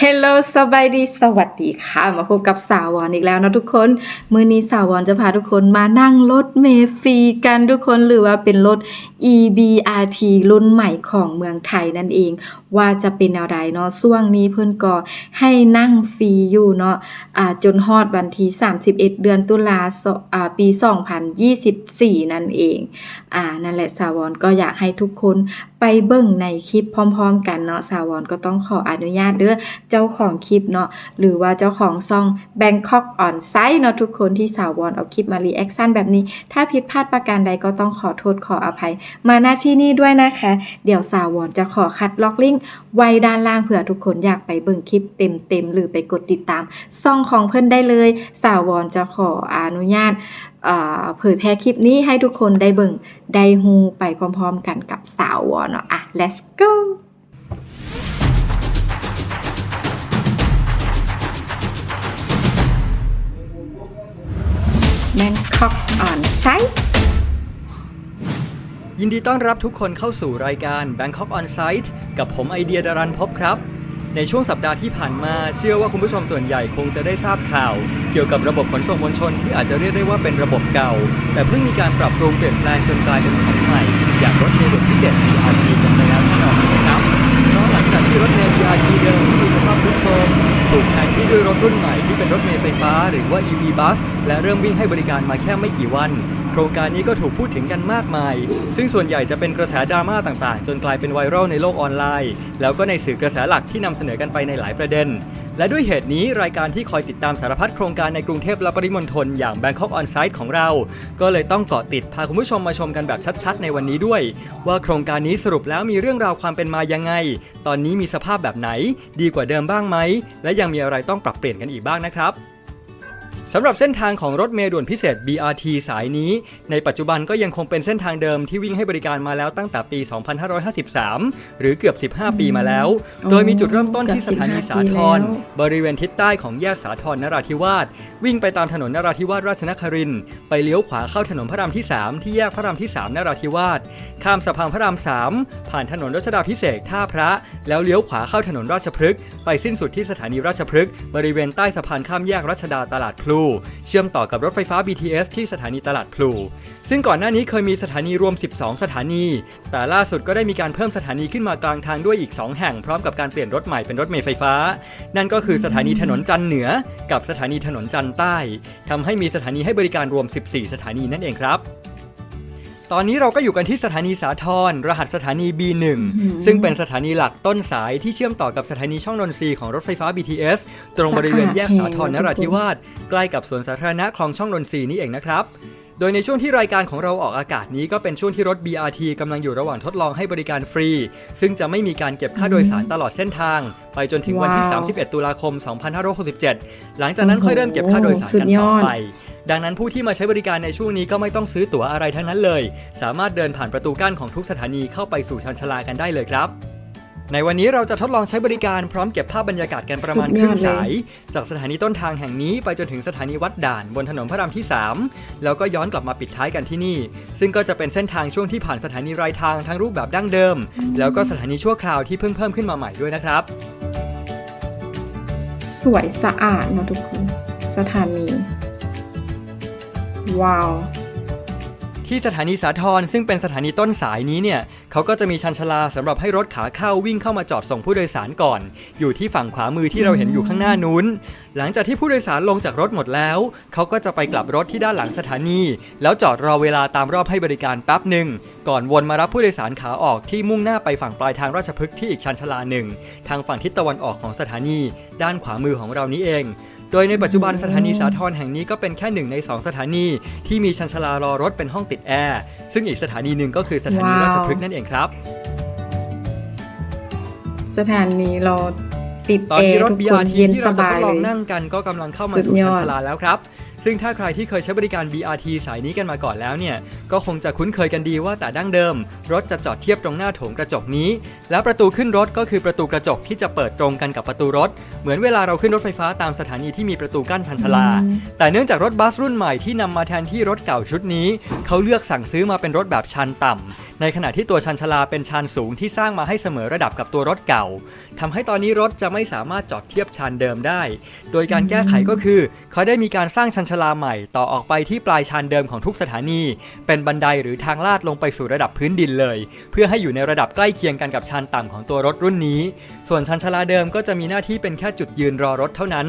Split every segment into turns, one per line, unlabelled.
เฮลโลสบายดี สวัสดีค่ะ มาพบกับสาวอนอีกแล้วนะทุกคน มือนี้สาวอนจะพาทุกคนมานั่งรถเมฟรีกันทุกคนหรือว่าเป็นรถ EBRT รุ่นใหม่ของเมืองไทยนั่นเอง ว่าจะเป็นแนวใดเนาะช่วงนี้เพิ่นก็ให้นั่งฟรีอยู่เนาะอ่าจนฮอดวันที่31 เดือนตุลาสอ่าปี 2024 นั่นเองอ่านั่นแหละสาววอนก็อยากให้ทุกคนไปเบิ่งในคลิปพร้อม ๆ กันเนาะสาววอนก็ต้องขออนุญาตเด้อเจ้าของคลิปเนาะหรือว่าเจ้าของซอง Bangkok on site เนาะทุกคนที่สาววอนเอาคลิปมารีแอคชั่นแบบนี้ ถ้าผิดพลาดประการใดก็ต้องขอโทษขออภัย มาหน้าที่นี่ด้วยนะคะ เดี๋ยวสาววอนจะขอคัดล็อกลิงก์ไว้ด้านล่างเผื่อทุกคนอยากไปเบิ่งคลิปเต็มๆหรือไปกดติดตามซ่องของเพิ่นได้เลย สาววอนจะขออนุญาตเผยแพร่คลิปนี้ให้ทุกคนได้เบิ่งได้ฮูไปพร้อมๆกันกับสาววอนเนาะอะ let's go Bangkok on site
ยินดีต้อนรับทุกคนเข้าสู่รายการ Bangkok On Site กับผมไอเดียดารันพบครับ ในช่วงสัปดาห์ที่ผ่านมาเชื่อว่าคุณผู้ชมส่วนใหญ่คงจะได้ทราบข่าว เกี่ยวกับระบบขนส่งมวลชนที่อาจจะเรียกได้ว่าเป็นระบบเก่า แต่เพิ่งมีการปรับปรุงเปลี่ยนแปลงจนกลายเป็นของใหม่ อย่างรถเมล์พิเศษ BRT หรือว่า EV Bus และเริ่มวิ่งให้บริการมาแค่ไม่กี่วัน โครงการนี้ก็ถูกพูดถึงกันมากมาย ซึ่งส่วนใหญ่จะเป็นกระแสดราม่าต่างๆ จนกลายเป็นไวรัลในโลกออนไลน์ แล้วก็ในสื่อกระแสหลักที่นำเสนอกันไปในหลายประเด็น และด้วยเหตุนี้รายการที่คอยติดตามสารพัดโครงการในกรุงเทพและปริมณฑลอย่าง Bangkok On Site ของเรา ก็เลยต้องเกาะติดพาคุณผู้ชมมาชมกันแบบชัดๆ ในวันนี้ด้วย ว่าโครงการนี้สรุปแล้วมีเรื่องราวความเป็นมายังไง ตอนนี้มีสภาพแบบไหน ดีกว่าเดิมบ้างไหม และยังมีอะไรต้องปรับเปลี่ยนกันอีกบ้างนะครับ สำหรับเส้นทางของรถเมล์ด่วนพิเศษ BRT สายนี้ ในปัจจุบันก็ยังคงเป็นเส้นทางเดิมที่วิ่งให้บริการมาแล้วตั้งแต่ปี 2553 หรือเกือบ 15 ปีมาแล้ว โดยมีจุดเริ่มต้นที่สถานีสาทรบริเวณทิศใต้ของแยกสาทรนราธิวาสวิ่งไปตามถนนนราธิวาสราชนครินทร์ไปเลี้ยวขวาเข้าถนนพระรามที่ 3 ที่แยกพระรามที่ 3 นราธิวาสข้ามสะพานพระราม 3 ผ่านถนนรัชดาพิเศษกท่าพระ แล้วเลี้ยวขวาเข้าถนนราชพฤกษ์ไปสิ้นสุดที่สถานีราชพฤกษ์บริเวณใต้สะพานข้ามแยกรัชดาตลาดพลูเชื่อมต่อกับรถไฟฟ้า BTS ที่สถานีตลาดพลู ซึ่งก่อนหน้านี้เคยมีสถานีรวม 12 สถานี แต่ล่าสุดก็ได้มีการเพิ่มสถานีขึ้นมากลางทางด้วยอีก 2 แห่ง พร้อมกับการเปลี่ยนรถใหม่เป็นรถเมล์ไฟฟ้า นั่นก็คือสถานีถนนจันเหนือ กับสถานีถนนจันใต้ทำให้มีสถานีให้บริการรวม 14 สถานีนั่นเองครับ ตอนนี้เราก็อยู่กันที่สถานีสาทรรหัสสถานี B1 ซึ่งเป็นสถานีหลักต้นสายที่เชื่อมต่อกับสถานีช่องนนทรีย์ของรถไฟฟ้า BTS ตรงบริเวณแยกสาทรนราธิวาสใกล้กับสวนสาธารณะคลองช่องนนทรีย์นี่เองนะครับโดยในช่วงที่รายการของเราออกอากาศนี้ก็เป็นช่วงที่รถ BRT กำลังอยู่ระหว่างทดลองให้บริการฟรี ซึ่งจะไม่มีการเก็บค่าโดยสารตลอดเส้นทาง ไปจนถึงวันที่
ว้าว
31 ตุลาคม 2567 หลังจากนั้นค่อยเริ่มเก็บค่าโดยสารกันต่อไป ดังนั้นผู้ที่มาใช้บริการในช่วงนี้ก็ไม่ต้องซื้อตั๋วอะไรทั้งนั้นเลย สามารถเดินผ่านประตูกั้นของทุกสถานีเข้าไปสู่ชานชาลากันได้เลยครับในวันนี้เราจะทดลองใช้บริการพร้อมเก็บภาพบรรยากาศกันประมาณครึ่งสาย จากสถานีต้นทางแห่งนี้ไปจนถึงสถานีวัดด่านบนถนนพระรามที่ 3 แล้วก็ย้อนกลับมาปิดท้ายกันที่นี่ ซึ่งก็จะเป็นเส้นทางช่วงที่ผ่านสถานีรายทางทั้งรูปแบบดั้งเดิม แล้วก็สถานีชั่วคราวที่เพิ่งเพิ่มขึ้นมาใหม่ด้วยนะครับ
สวยสะอาดเนาะทุกคน สถานี ว้าว
ที่สถานีสาทรซึ่งเป็นสถานีต้นสายนี้เนี่ยเขาก็จะมีชันชลาสำหรับให้รถขาเข้าวิ่งเข้ามาจอดส่งผู้โดยสารก่อน อยู่ที่ฝั่งขวามือที่เราเห็นอยู่ข้างหน้านู้น หลังจากที่ผู้โดยสารลงจากรถหมดแล้ว เขาก็จะไปกลับรถที่ด้านหลังสถานี แล้วจอดรอเวลาตามรอบให้บริการแป๊บหนึ่งก่อนวนมารับผู้โดยสารขาออกที่มุ่งหน้าไปฝั่งปลายทางราชพฤกษ์ที่อีกชันชลาหนึ่งทางฝั่งทิศตะวันออกของสถานี ด้านขวามือของเรานี้เอง โดยในปัจจุบันสถานีสาทรแห่งนี้ก็เป็นแค่หนึ่งใน 2 สถานี ที่มีชันชาลารอรถเป็นห้องติดแอร์ ซึ่งอีกสถานีหนึ่งก็คือสถานี
ว้าว
ราชพฤกษ์นั่นเองครับ
สถานีเราติด
ตอน
แอ
นี้
ร์
รถ
ทุกคน
BRT
เย็น
ที่
ส
เราจะ
บา
ท
ย
ดลอง
เลย
นั่งกันก็กำลังเข้ามา
สุด
สู่
ย
ชั
อนด
ชาลาแล้วครับ ซึ่งถ้าใครที่เคยใช้บริการ BRT สายนี้กันมาก่อนแล้วเนี่ย ก็คงจะคุ้นเคยกันดีว่าแต่ดั้งเดิม รถจะจอดเทียบตรงหน้าโถงกระจกนี้ แล้วประตูขึ้นรถก็คือประตูกระจกที่จะเปิดตรงกันกับประตูรถ เหมือนเวลาเราขึ้นรถไฟฟ้าตามสถานีที่มีประตูกั้นชันชาลา แต่เนื่องจากรถบัสรุ่นใหม่ที่นำมาแทนที่รถเก่าชุดนี้ เขาเลือกสั่งซื้อมาเป็นรถแบบชันต่ำ ในขณะที่ตัวชันชลาเป็นชานสูงที่สร้างมาให้เสมอระดับกับตัวรถเก่าทำให้ตอนนี้รถจะไม่สามารถจอดเทียบชานเดิมได้ โดยการแก้ไขก็คือเขาได้มีการสร้างชันชลาใหม่ต่อออกไปที่ปลายชานเดิมของทุกสถานี เป็นบันไดหรือทางลาดลงไปสู่ระดับพื้นดินเลย เพื่อให้อยู่ในระดับใกล้เคียงกันกับชานต่ำของตัวรถรุ่นนี้ ส่วนชันชาลาเดิมก็จะมีหน้าที่เป็นแค่จุดยืนรอรถเท่านั้น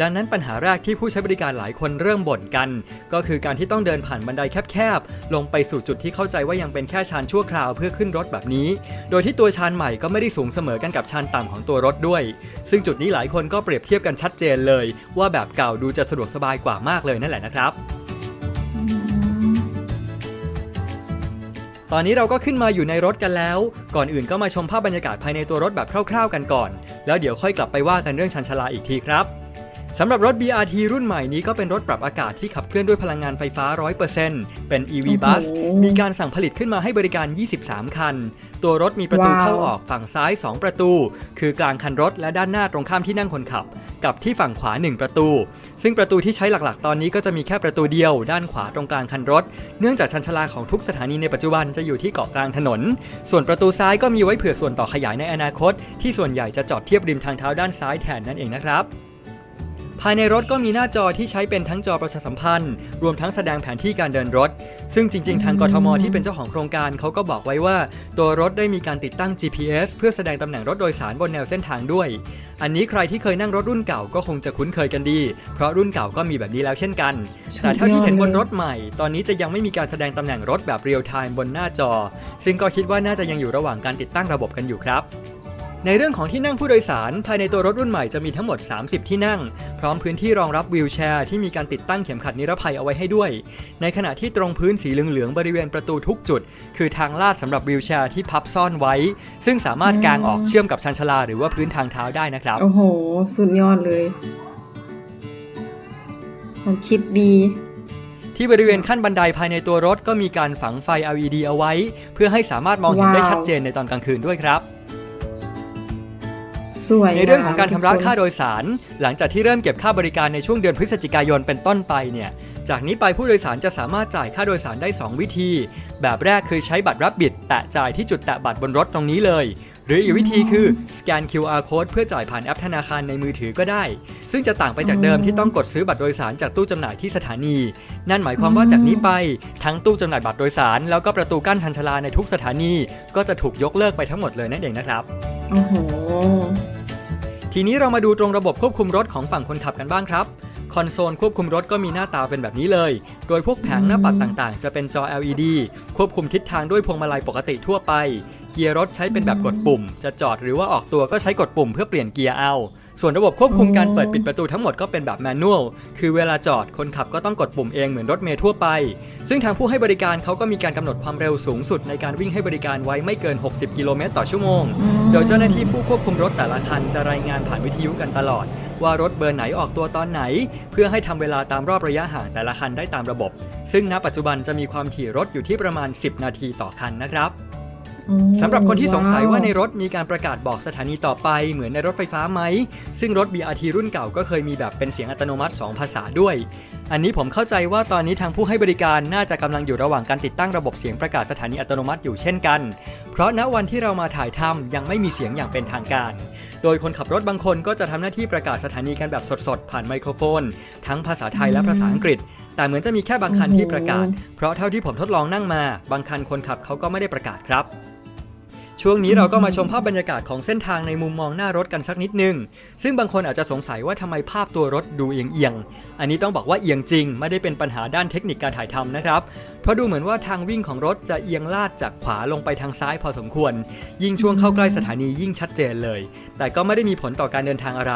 ดังนั้นปัญหาแรกที่ผู้ใช้บริการหลายคนเริ่มบ่นกัน ก็คือการที่ต้องเดินผ่านบันไดแคบๆ ลงไปสู่จุดที่เข้าใจว่ายังเป็นแค่ชานชั่วคราวเพื่อขึ้นรถแบบนี้ โดยที่ตัวชานใหม่ก็ไม่ได้สูงเสมอกันกับชานต่ำของตัวรถด้วย ซึ่งจุดนี้หลายคนก็เปรียบเทียบกันชัดเจนเลย ว่าแบบเก่าดูจะสะดวกสบายกว่ามากเลยนั่นแหละนะครับ ตอนนี้เราก็ขึ้นมาอยู่ในรถกันแล้ว ก่อนอื่นก็มาชมภาพบรรยากาศภายในตัวรถแบบคร่าว ๆ กันก่อน แล้วเดี๋ยวค่อยกลับไปว่ากันเรื่องชันชลาอีกทีครับ สำหรับรถ BRT รุ่นใหม่นี้ก็เป็นรถปรับอากาศที่ขับเคลื่อนด้วยพลังงานไฟฟ้า 100%เป็น EV
โอ้โห
bus มีการสั่งผลิตขึ้นมาให้บริการ 23 คัน ตัวรถมีประตู
ว้าว
เข้าออกฝั่งซ้าย 2 ประตู คือกลางคันรถและด้านหน้าตรงข้ามที่นั่งคนขับ กับที่ฝั่งขวา 1 ประตู ซึ่งประตูที่ใช้หลักๆ ตอนนี้ก็จะมีแค่ประตูเดียว ด้านขวาตรงกลางคันรถ เนื่องจากชันชาลาของทุกสถานีในปัจจุบันจะอยู่ที่เกาะกลางถนน ส่วนประตูซ้ายก็มีไว้เผื่อส่วนต่อขยายในอนาคต ที่ส่วนใหญ่จะจอดเทียบริมทางเท้าด้านซ้ายแทนนั่นเองนะครับ ภายในรถก็มีหน้าจอที่ใช้เป็นทั้งจอประชาสัมพันธ์ รวมทั้งแสดงแผนที่การเดินรถ ซึ่งจริง ๆ ทางกทมที่เป็นเจ้าของโครงการเขาก็บอกไว้ว่า ตัวรถได้มีการติดตั้ง GPS เพื่อแสดงตำแหน่งรถโดยสารบนแนวเส้นทางด้วย อันนี้ใครที่เคยนั่งรถรุ่นเก่าก็คงจะคุ้นเคยกันดี เพราะรุ่นเก่าก็มีแบบนี้แล้วเช่นกัน แต่เท่าที่เห็นบนรถใหม่ ตอนนี้จะยังไม่มีการแสดงตำแหน่งรถแบบเรียลไทม์บนหน้าจอ ซึ่งก็คิดว่าน่าจะยังอยู่ระหว่างการติดตั้งระบบกันอยู่ครับ ในเรื่องของที่นั่งผู้โดยสาร ภายในตัวรถรุ่นใหม่จะมีทั้งหมด 30 ที่นั่ง พร้อมพื้นที่รองรับวีลแชร์ที่มีการติดตั้งเข็มขัดนิรภัยเอาไว้ให้ด้วย ในขณะที่ตรงพื้นสีเหลืองๆบริเวณประตูทุกจุด คือทางลาดสำหรับวีลแชร์ที่พับซ่อนไว้ ซึ่งสามารถกางออกเชื่อมกับชันชาลาหรือว่าพื้นทางเท้าได้นะครับ
โอ้โห สุดยอดเลยผมคิดดี
ที่บริเวณขั้นบันไดภายในตัวรถก็มีการฝังไฟ LED เอาไว้ เพื่อให้สามารถมองเห็นได้
ว้าว
ชัดเจนในตอนกลางคืนด้วยครับ
สวย
ในเรื่องของการชำระ
ทุน
ค่าโดยสาร หลังจากที่เริ่มเก็บค่าบริการในช่วงเดือนพฤศจิกายนเป็นต้นไปเนี่ย จากนี้ไปผู้โดยสารจะสามารถจ่ายค่าโดยสารได้ 2 วิธี แบบแรกคือใช้บัตรรับบิด แตะจ่ายที่จุดแตะบัตรบนรถตรงนี้เลย หรืออีกวิธีคือสแกน QR code เพื่อจ่ายผ่านแอปธนาคารในมือถือก็ได้ ซึ่งจะต่างไปจากเดิมที่ต้องกดซื้อบัตรโดยสารจากตู้จำหน่ายที่สถานี นั่นหมายความว่าจากนี้ไปทั้งตู้จำหน่ายบัตรโดยสาร แล้วก็ประตูกั้นชันชาลาในทุกสถานี ก็จะถูกยกเลิกไปทั้งหมดเลยนั่นเองนะครับ
โอ้โห
ทีนี้เรามาดูตรงระบบควบคุมรถของฝั่งคนขับกันบ้างครับ คอนโซลควบคุมรถก็มีหน้าตาเป็นแบบนี้เลย โดยพวกแผงหน้าปัดต่างๆ จะเป็นจอ LED ควบคุมทิศทางด้วยพวงมาลัยปกติทั่วไป เกียร์รถใช้เป็นแบบกดปุ่ม จะจอดหรือว่าออกตัวก็ใช้กดปุ่มเพื่อเปลี่ยนเกียร์เอา ส่วนระบบควบคุมการเปิดปิดประตูทั้งหมดก็เป็นแบบแมนนวล คือเวลาจอดคนขับก็ต้องกดปุ่มเองเหมือนรถเมล์ทั่วไป ซึ่งทางผู้ให้บริการเขาก็มีการกำหนดความเร็วสูงสุดในการวิ่งให้บริการไว้ไม่เกิน 60 กิโลเมตรต่อชั่วโมง โดยเจ้าหน้าที่ผู้ควบคุมรถแต่ละคันจะรายงานผ่านวิทยุกันตลอดว่ารถเบอร์ไหนออกตัวตอนไหน เพื่อให้ทำเวลาตามรอบระยะห่างแต่ละคันได้ตามระบบ ซึ่งณปัจจุบันจะมีความถี่รถอยู่ที่ประมาณ 10 นาทีต่อคันนะครับ สำหรับคนที่สงสัยว่าในรถมีการประกาศบอกสถานีต่อไปเหมือนในรถไฟฟ้าไหม ซึ่งรถ BRT รุ่นเก่าก็เคยมีแบบเป็นเสียงอัตโนมัติ 2 ภาษาด้วย อันนี้ผมเข้าใจว่าตอนนี้ทางผู้ให้บริการน่าจะกำลังอยู่ระหว่างการติดตั้งระบบเสียงประกาศสถานีอัตโนมัติอยู่เช่นกัน เพราะณวันที่เรามาถ่ายทำยังไม่มีเสียงอย่างเป็นทางการ โดยคนขับรถบางคนก็จะทำหน้าที่ประกาศสถานีกันแบบสดๆผ่านไมโครโฟน ทั้งภาษาไทยและภาษาอังกฤษ แต่เหมือนจะมีแค่บางคันที่ประกาศ เพราะเท่าที่ผมทดลองนั่งมา บางคันคนขับเขาก็ไม่ได้ประกาศครับ ช่วงนี้เราก็มาชมภาพบรรยากาศของเส้นทางในมุมมองหน้ารถกันสักนิดนึง ซึ่งบางคนอาจจะสงสัยว่าทำไมภาพตัวรถดูเอียงๆ อันนี้ต้องบอกว่าเอียงจริง ไม่ได้เป็นปัญหาด้านเทคนิคการถ่ายทำนะครับ เพราะดูเหมือนว่าทางวิ่งของรถจะเอียงลาดจากขวาลงไปทางซ้ายพอสมควร ยิ่งช่วงเข้าใกล้สถานียิ่งชัดเจนเลย แต่ก็ไม่ได้มีผลต่อการเดินทางอะไร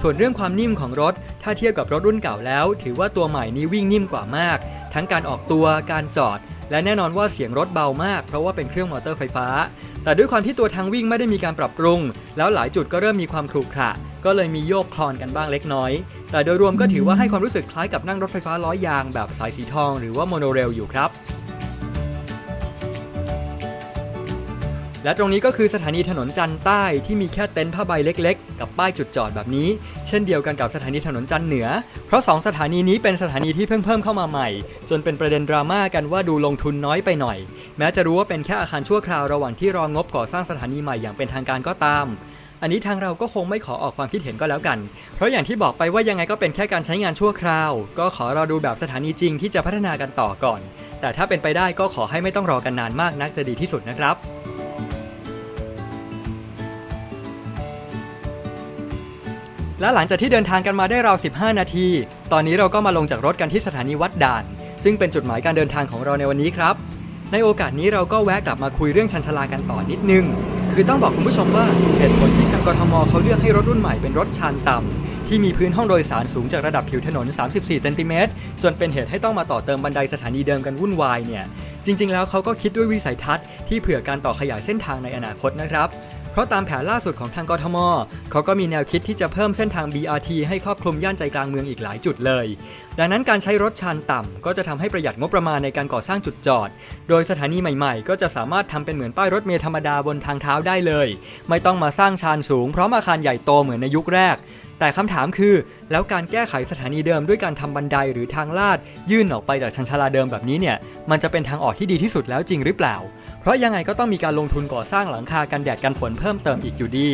ส่วนเรื่องความนิ่มของรถ ถ้าเทียบกับรถรุ่นเก่าแล้ว ถือว่าตัวใหม่นี้วิ่งนิ่มกว่ามาก ทั้งการออกตัวการจอด และแน่นอนว่าเสียงรถเบามาก เพราะว่าเป็นเครื่องมอเตอร์ไฟฟ้า แต่ด้วยความที่ตัวทางวิ่งไม่ได้มีการปรับปรุง แล้วหลายจุดก็เริ่มมีความขรุขระก็เลยมีโยกคลอนกันบ้างเล็กน้อย แต่โดยรวมก็ถือว่าให้ความรู้สึกคล้ายกับนั่งรถไฟฟ้าล้อยยางแบบสายสีทอง หรือว่าโมโนเรลอยู่ครับ และตรงนี้ก็คือสถานีถนนจันทร์ใต้ที่มีแค่เต็นท์ผ้าใบเล็กๆ กับป้ายจุดจอดแบบนี้ เช่นเดียวกันกับสถานีถนนจันทร์เหนือ เพราะ 2 สถานีนี้เป็นสถานีที่เพิ่งเพิ่มเข้ามาใหม่ จนเป็นประเด็นดราม่ากันว่าดูลงทุนน้อยไปหน่อย แม้จะรู้ว่าเป็นแค่อาคารชั่วคราวระหว่างที่รองบก่อสร้างสถานีใหม่อย่างเป็นทางการก็ตาม อันนี้ทางเราก็คงไม่ขอออกความคิดเห็นก็แล้วกัน เพราะอย่างที่บอกไปว่ายังไงก็เป็นแค่การใช้งานชั่วคราว ก็ขอรอดูแบบสถานีจริงที่จะพัฒนากันต่อก่อน แต่ถ้าเป็นไปได้ก็ขอให้ไม่ต้องรอกันนานมากนักจะดีที่สุดนะครับ และหลังจากที่เดินทางกันมาได้ราว 15 นาที ตอนนี้เราก็มาลงจากรถกันที่สถานีวัดด่าน ซึ่งเป็นจุดหมายการเดินทางของเราในวันนี้ครับ ในโอกาสนี้เราก็แวะกลับมาคุยเรื่องชันชลากันต่อนิดนึง คือต้องบอกคุณผู้ชมว่าเหตุผลที่ทางกทมเขาเลือกให้รถรุ่นใหม่เป็นรถชานต่ำที่มีพื้นห้องโดยสารสูงจากระดับผิวถนน 34 เซนติเมตร จนเป็นเหตุให้ต้องมาต่อเติมบันไดสถานีเดิมกันวุ่นวายเนี่ย จริง ๆ แล้วเขาก็คิดด้วยวิสัยทัศน์ที่เผื่อการต่อขยายเส้นทางในอนาคตนะครับ เพราะตามแผนล่าสุดของทางกทม เขาก็มีแนวคิดที่จะเพิ่มเส้นทาง BRT ให้ครอบคลุมย่านใจกลางเมืองอีกหลายจุดเลย ดังนั้นการใช้รถชานต่ำก็จะทำให้ประหยัดงบประมาณในการก่อสร้างจุดจอด โดยสถานีใหม่ๆ ก็จะสามารถทำเป็นเหมือนป้ายรถเมล์ธรรมดาบนทางเท้าได้เลย ไม่ต้องมาสร้างชานสูงพร้อมอาคารใหญ่โตเหมือนในยุคแรก แต่คำถามคือ แล้วการแก้ไขสถานีเดิมด้วยการทำบันไดหรือทางลาด ยื่นออกไปจากชันชาลาเดิมแบบนี้เนี่ย มันจะเป็นทางออกที่ดีที่สุดแล้วจริงหรือเปล่า เพราะยังไงก็ต้องมีการลงทุนก่อสร้างหลังคากันแดดกันฝนเพิ่มเติมอีกอยู่ดี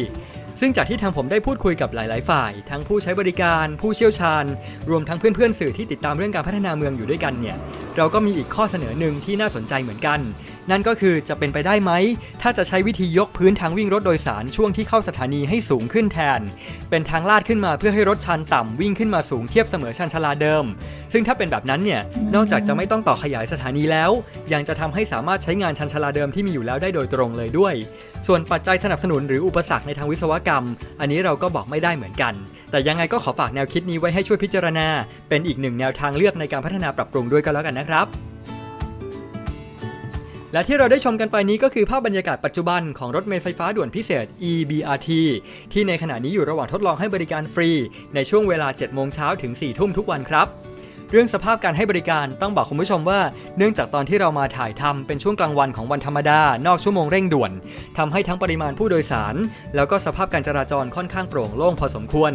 ซึ่งจากที่ทางผมได้พูดคุยกับหลาย ๆ ฝ่าย ทั้งผู้ใช้บริการ ผู้เชี่ยวชาญ รวมทั้งเพื่อน ๆ สื่อที่ติดตามเรื่องการพัฒนาเมืองอยู่ด้วยกันเนี่ย เราก็มีอีกข้อเสนอหนึ่งที่น่าสนใจเหมือนกัน นั่นก็คือจะเป็นไปได้ไหม ถ้าจะใช้วิธียกพื้นทางวิ่งรถโดยสารช่วงที่เข้าสถานีให้สูงขึ้นแทน เป็นทางลาดขึ้นมาเพื่อให้รถชันต่ำวิ่งขึ้นมาสูงเทียบเสมอชันชลาเดิม ซึ่งถ้าเป็นแบบนั้นเนี่ยนอกจากจะไม่ต้องต่อขยายสถานีแล้ว ยังจะทำให้สามารถใช้งานชันชลาเดิมที่มีอยู่แล้วได้โดยตรงเลยด้วย ส่วนปัจจัยสนับสนุนหรืออุปสรรคในทางวิศวกรรม อันนี้เราก็บอกไม่ได้เหมือนกัน แต่ยังไงก็ขอฝากแนวคิดนี้ไว้ให้ช่วยพิจารณา เป็นอีกหนึ่งแนวทางเลือกในการพัฒนาปรับปรุงด้วยก็แล้วกันนะครับ และที่เราได้ชมกันไปนี้ก็คือภาพบรรยากาศปัจจุบันของรถเมล์ไฟฟ้าด่วนพิเศษ EBRT ที่ในขณะนี้อยู่ระหว่างทดลองให้บริการฟรี ในช่วงเวลา 7 โมงเช้าถึง 4 ทุ่มทุกวันครับเรื่องสภาพการให้บริการต้องบอกคุณผู้ชมว่า เนื่องจากตอนที่เรามาถ่ายทำเป็นช่วงกลางวันของวันธรรมดา นอกชั่วโมงเร่งด่วนทำให้ทั้งปริมาณผู้โดยสาร แล้วก็สภาพการจราจรค่อนข้างโปร่งโล่งพอสมควร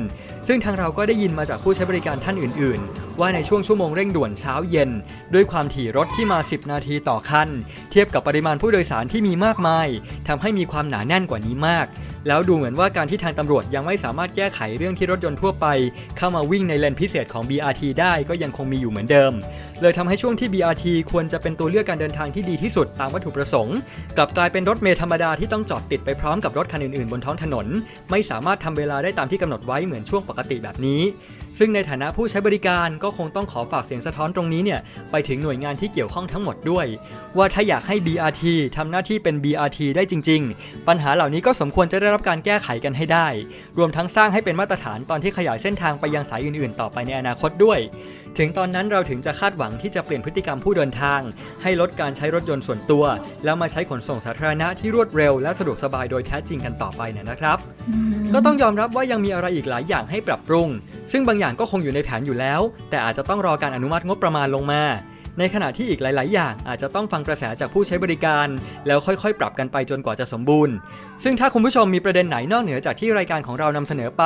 ซึ่งทางเราก็ได้ยินมาจากผู้ใช้บริการท่านอื่น ๆ ว่าในช่วงชั่วโมงเร่งด่วนเช้าเย็น ด้วยความถี่รถที่มา 10 นาทีต่อคัน เทียบกับปริมาณผู้โดยสารที่มีมากมายทำให้มีความหนาแน่นกว่านี้มาก แล้วดูเหมือนว่าการที่ทางตำรวจยังไม่สามารถแก้ไขเรื่องที่รถยนต์ทั่วไป เข้ามาวิ่งในเลนพิเศษของ BRT ได้ก็ยังคงมีอยู่เหมือนเดิม เลยทำให้ช่วงที่ BRT ควรจะเป็นตัวเลือกการเดินทางที่ดีที่สุดตามวัตถุประสงค์ กลับกลายเป็นรถเมล์ธรรมดาที่ต้องจอดติดไปพร้อมกับรถคันอื่นๆ บนท้องถนน ไม่สามารถทำเวลาได้ตามที่กำหนดไว้เหมือนช่วงปกติแบบนี้ ซึ่งในฐานะผู้ใช้บริการก็คงต้องขอฝากเสียงสะท้อนตรงนี้เนี่ยไปถึงหน่วยงานที่เกี่ยวข้องทั้งหมดด้วย ว่าถ้าอยากให้ BRT ทำหน้าที่เป็น BRT ได้จริง ๆ ปัญหาเหล่านี้ก็สมควรจะได้รับการแก้ไขกันให้ได้ รวมทั้งสร้างให้เป็นมาตรฐานตอนที่ขยายเส้นทางไปยังสายอื่นๆ ต่อไปในอนาคตด้วยถึงตอนนั้นเราถึงจะคาดหวังที่จะเปลี่ยนพฤติกรรมผู้เดินทาง ให้ลดการใช้รถยนต์ส่วนตัว แล้วมาใช้ขนส่งสาธารณะที่รวดเร็วและสะดวกสบายโดยแท้จริงกันต่อไปเนี่ยนะครับ ก็ต้องยอมรับว่ายังมีอะไรอีกหลายอย่างให้ปรับปรุง ซึ่งบางอย่างก็คงอยู่ในแผนอยู่แล้ว แต่อาจจะต้องรอการอนุมัติงบประมาณลงมา ในขณะที่อีกหลาย ๆ อย่างอาจจะต้องฟังกระแสจากผู้ใช้บริการ แล้วค่อย ๆ ปรับกันไปจนกว่าจะสมบูรณ์ ซึ่งถ้าคุณผู้ชมมีประเด็นไหนนอกเหนือจากที่รายการของเรานำเสนอไป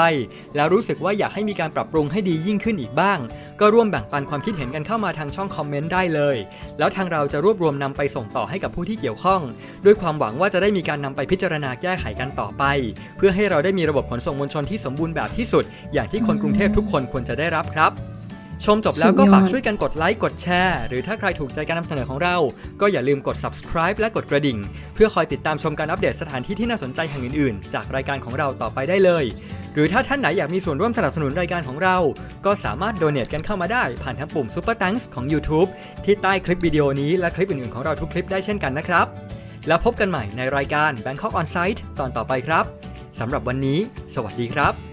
แล้วรู้สึกว่าอยากให้มีการปรับปรุงให้ดียิ่งขึ้นอีกบ้าง ก็ร่วมแบ่งปันความคิดเห็นกันเข้ามาทางช่องคอมเมนต์ได้เลย แล้วทางเราจะรวบรวมนำไปส่งต่อให้กับผู้ที่เกี่ยวข้อง ด้วยความหวังว่าจะได้มีการนำไปพิจารณาแก้ไขกันต่อไป เพื่อให้เราได้มีระบบขนส่งมวลชนที่สมบูรณ์แบบที่สุด อย่างที่คนกรุงเทพทุกคนควรจะได้รับครับ ชมจบแล้วก็
สุดยอด
ฝากช่วยกันกดไลค์กดแชร์ หรือถ้าใครถูกใจการนำเสนอของเรา ก็อย่าลืมกด subscribe และกดกระดิ่ง เพื่อคอยติดตามชมการอัปเดตสถานที่ที่น่าสนใจแห่งอื่นๆ จากรายการของเราต่อไปได้เลย หรือถ้าท่านไหนอยากมีส่วนร่วมสนับสนุนรายการของเรา ก็สามารถโดเน a กันเข้ามาได้ผ่านทางปุ่ม Super Thanks ของ YouTube ที่ใต้คลิปวิดีโอนี้และคลิปอื่นๆของเราทุกคลิปได้เช่นกันนะครับ แล้วพบกันใหม่ในรายการ Bangkok On Site ตอนต่อไปครับสำหรับวันนี้ สวัสดีครับ
บ๊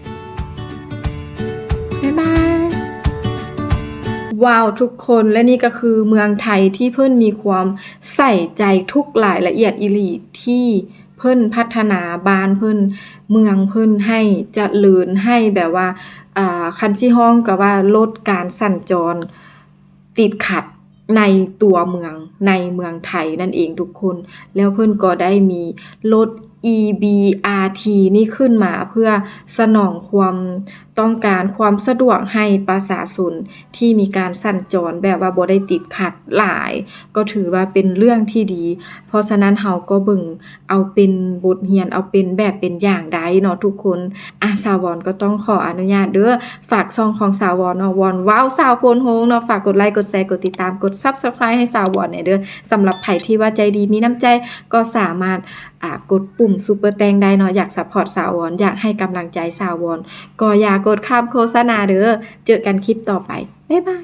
ว้าวทุกคนและนี่ก็คือเมืองไทยที่เพิ่นมีความใส่ใจทุกรายละเอียดอีหลีที่เพิ่นพัฒนาบ้านเพิ่นเมืองเพิ่นให้เจริญให้แบบว่าอ่าคันสิฮ้องก็ว่าลดการสั่นจรติดขัดในตัวเมืองในเมืองไทยนั่นเองทุกคน แล้วเพิ่นก็ได้มีรถ EBRT นี่ขึ้นมาเพื่อสนองความต้องการความสะดวกให้ประชาชนที่มีการสัญจรแบบว่าบ่ได้ติดขัดหลาย ก็ถือว่าเป็นเรื่องที่ดี เพราะฉะนั้นเฮาก็เบิ่งเอาเป็นบทเรียนเอาเป็นแบบเป็นอย่างใดเนาะทุกคนอาสาวอนก็ต้องขออนุญาตเด้อฝากช่องของสาวอนเนาะวอนว้าวสาวโคนโฮงเนาะฝากกดไลค์กดแชร์กดติดตามกด Subscribe ให้สาวอนเนี่ยเด้อสำหรับไผที่ว่าใจดีมีน้ำใจก็สามารถอ่ากดปุ่มซุปเปอร์แตงได้เนาะอยากซัพพอร์ตสาวอนอยากให้กำลังใจสาวอนก็อย่ากดข้ามโฆษณาเด้อเจอกันคลิปต่อไป บ๊ายบาย